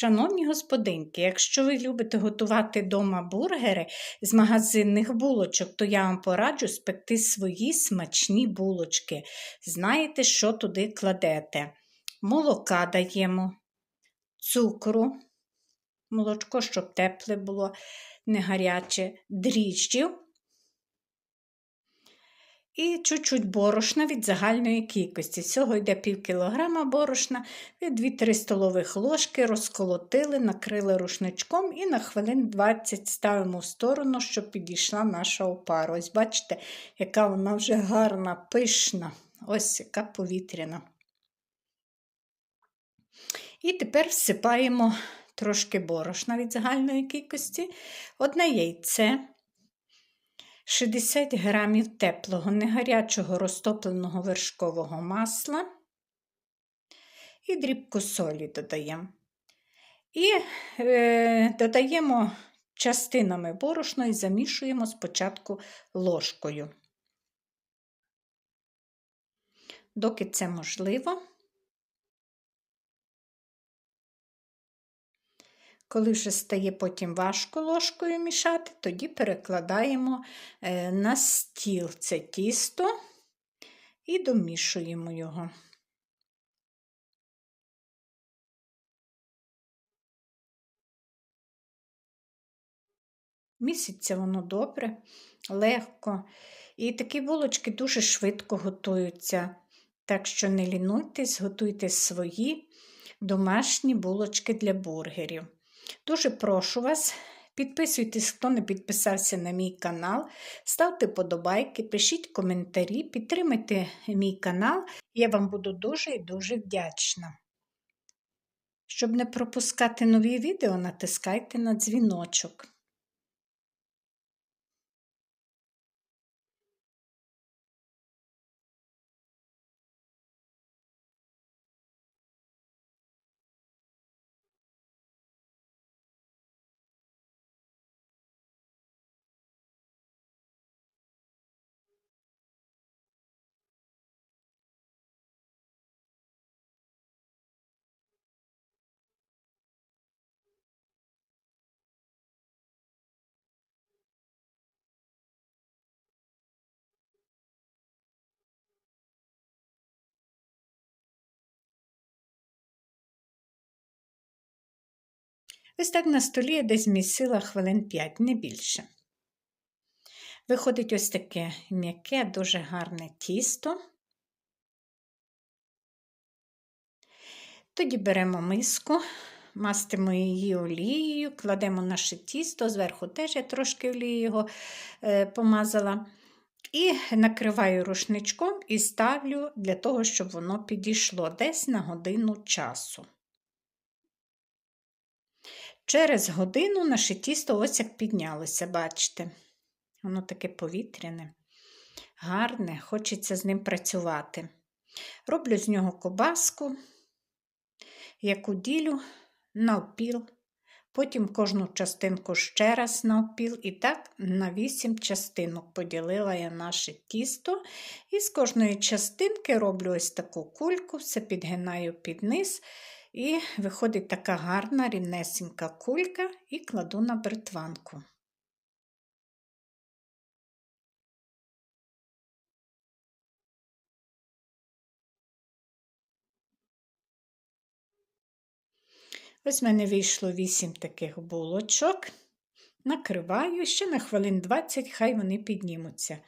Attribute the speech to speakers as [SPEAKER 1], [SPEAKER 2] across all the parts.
[SPEAKER 1] Шановні господинки, якщо ви любите готувати вдома бургери з магазинних булочок, то я вам пораджу спекти свої смачні булочки. Знаєте, що туди кладете? Молока даємо, цукру, молочко, щоб тепле було, не гаряче, дріжджів і чуть-чуть борошна від загальної кількості. Всього йде пів кілограма борошна, 2-3 столових ложки розколотили, накрили рушничком і на хвилин 20 ставимо в сторону, щоб підійшла наша опара. Ось бачите, яка вона вже гарна, пишна, ось яка повітряна. І тепер всипаємо трошки борошна від загальної кількості, одне яйце. 60 грамів теплого, негарячого розтопленого вершкового масла і дрібку солі додаємо. І е, додаємо частинами борошна і замішуємо спочатку ложкою. Доки це можливо. Коли вже стає потім важко ложкою мішати, тоді перекладаємо е, на стіл це тісто і домішуємо його. Місяця воно добре, легко. І такі булочки дуже швидко готуються. Так що не лінуйтесь, готуйте свої домашні булочки для бургерів. Дуже прошу вас, підписуйтесь, хто не підписався на мій канал, ставте подобайки, пишіть коментарі, підтримайте мій канал, я вам буду дуже і дуже вдячна. Щоб не пропускати нові відео, натискайте на дзвіночок. Ось так на столі я десь місила хвилин 5, не більше. Виходить ось таке м'яке, дуже гарне тісто. Тоді беремо миску, мастимо її олією, кладемо наше тісто, зверху теж я трошки олії його е, помазала. І накриваю рушничком і ставлю для того, щоб воно підійшло десь на годину часу. Через годину наше тісто ось як піднялося, бачите? Воно таке повітряне, гарне, хочеться з ним працювати. Роблю з нього кобаску, яку ділю навпіл, потім кожну частинку ще раз навпіл, і так на вісім частинок поділила я наше тісто. І з кожної частинки роблю ось таку кульку, все підгинаю під низ. І виходить така гарна рівнесенька кулька і кладу на бритванку. Ось в мене вийшло 8 таких булочок. Накриваю ще на хвилин 20, хай вони піднімуться.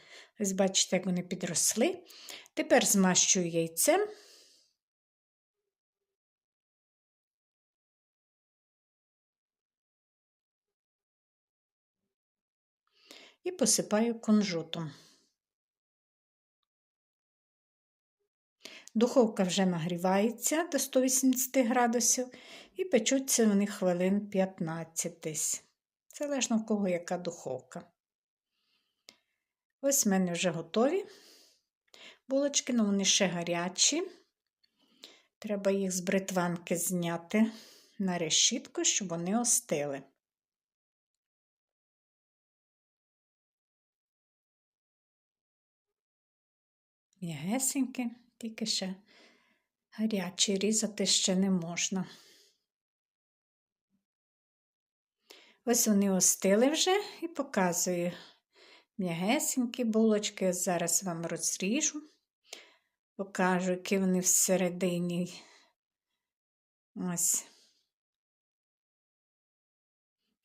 [SPEAKER 1] Ось бачите, як вони підросли. Тепер змащую яйцем. І посипаю кунжутом. Духовка вже нагрівається до 180 градусів і печуться вони хвилин 15 десь. Залежно в кого яка духовка. Ось в мене вже готові булочки, але ну, вони ще гарячі. Треба їх з бритванки зняти на решітку, щоб вони остили. М'ягесенькі, тільки ще гарячі різати ще не можна. Ось вони остили вже і показую м'ягесенькі булочки. Зараз вам розріжу, покажу, які вони всередині. Ось.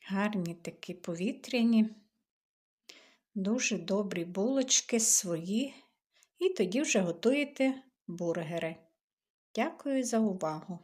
[SPEAKER 1] Гарні такі повітряні, дуже добрі булочки свої. І тоді вже готуєте бургери. Дякую за увагу!